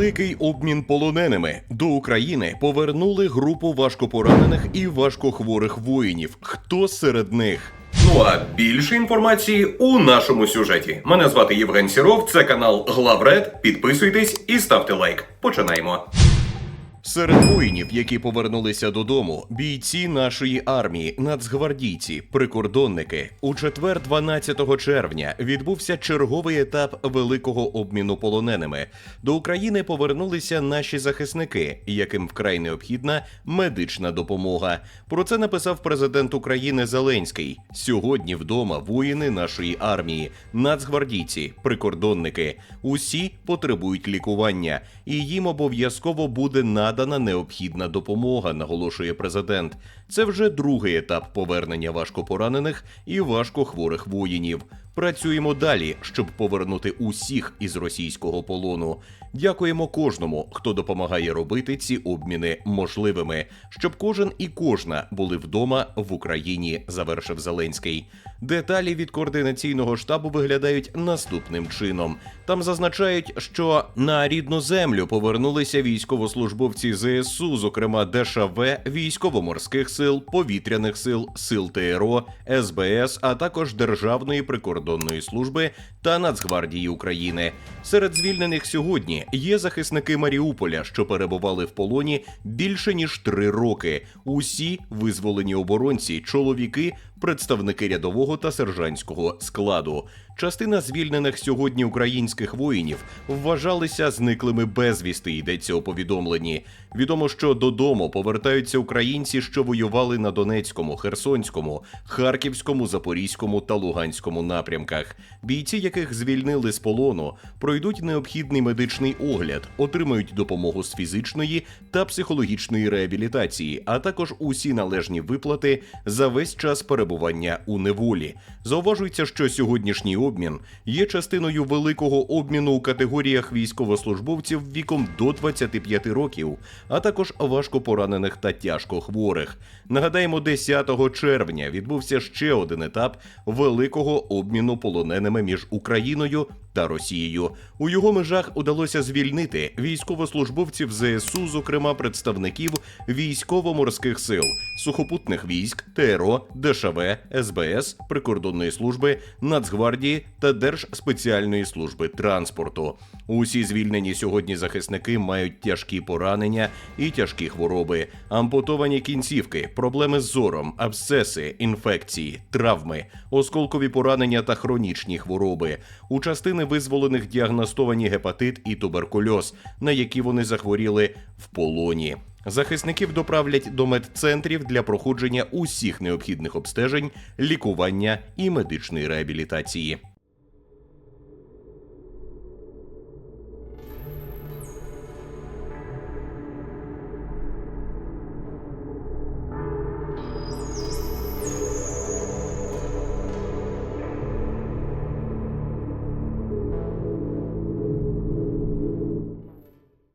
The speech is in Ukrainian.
Великий обмін полоненими до України повернули групу важкопоранених і важкохворих воїнів. Хто серед них? Ну а більше інформації у нашому сюжеті. Мене звати Євген Сіров, це канал Главред. Підписуйтесь і ставте лайк. Починаємо. Серед воїнів, які повернулися додому, бійці нашої армії, нацгвардійці, прикордонники. У четвер, 12 червня, відбувся черговий етап великого обміну полоненими. До України повернулися наші захисники, яким вкрай необхідна медична допомога. Про це написав президент України Зеленський. Сьогодні вдома воїни нашої армії, нацгвардійці, прикордонники. Усі потребують лікування, і їм обов'язково буде надана необхідна допомога, наголошує президент. Це вже другий етап повернення важкопоранених і важкохворих воїнів. Працюємо далі, щоб повернути усіх із російського полону. Дякуємо кожному, хто допомагає робити ці обміни можливими, щоб кожен і кожна були вдома в Україні. Завершив Зеленський. Деталі від координаційного штабу виглядають наступним чином. Там зазначають, що на рідну землю повернулися військовослужбовці ЗСУ, зокрема ДШВ, військово-морських сил, повітряних сил, сил ТРО, СБС, а також Державної прикордонної служби та Нацгвардії України. Серед звільнених сьогодні є захисники Маріуполя, що перебували в полоні більше ніж три роки. Усі визволені оборонці, чоловіки, представники рядового та сержантського складу. Частина звільнених сьогодні українських воїнів вважалися зниклими безвісти. Йдеться у повідомленні. Відомо, що додому повертаються українці, що воювали на Донецькому, Херсонському, Харківському, Запорізькому та Луганському напрямках. Бійці, яких звільнили з полону, пройдуть необхідний медичний огляд, отримають допомогу з фізичної та психологічної реабілітації, а також усі належні виплати за весь час перебування у неволі. Зауважується, що сьогоднішній обмін є частиною великого обміну у категоріях військовослужбовців віком до 25 років, а також важко поранених та тяжко хворих. Нагадаємо, 10 червня відбувся ще один етап великого обміну полоненими між Україною та Росією. У його межах удалося звільнити військовослужбовців ЗСУ, зокрема представників військово-морських сил, сухопутних військ, ТРО, ДШВ, СБС, прикордонної служби, Нацгвардії та Держспеціальної служби транспорту. Усі звільнені сьогодні захисники мають тяжкі поранення і тяжкі хвороби, ампутовані кінцівки, проблеми з зором, абсцеси, інфекції, травми, осколкові поранення та хронічні хвороби. У частини визволених діагностовані гепатит і туберкульоз, на які вони захворіли в полоні. Захисників доправлять до медцентрів для проходження усіх необхідних обстежень, лікування і медичної реабілітації.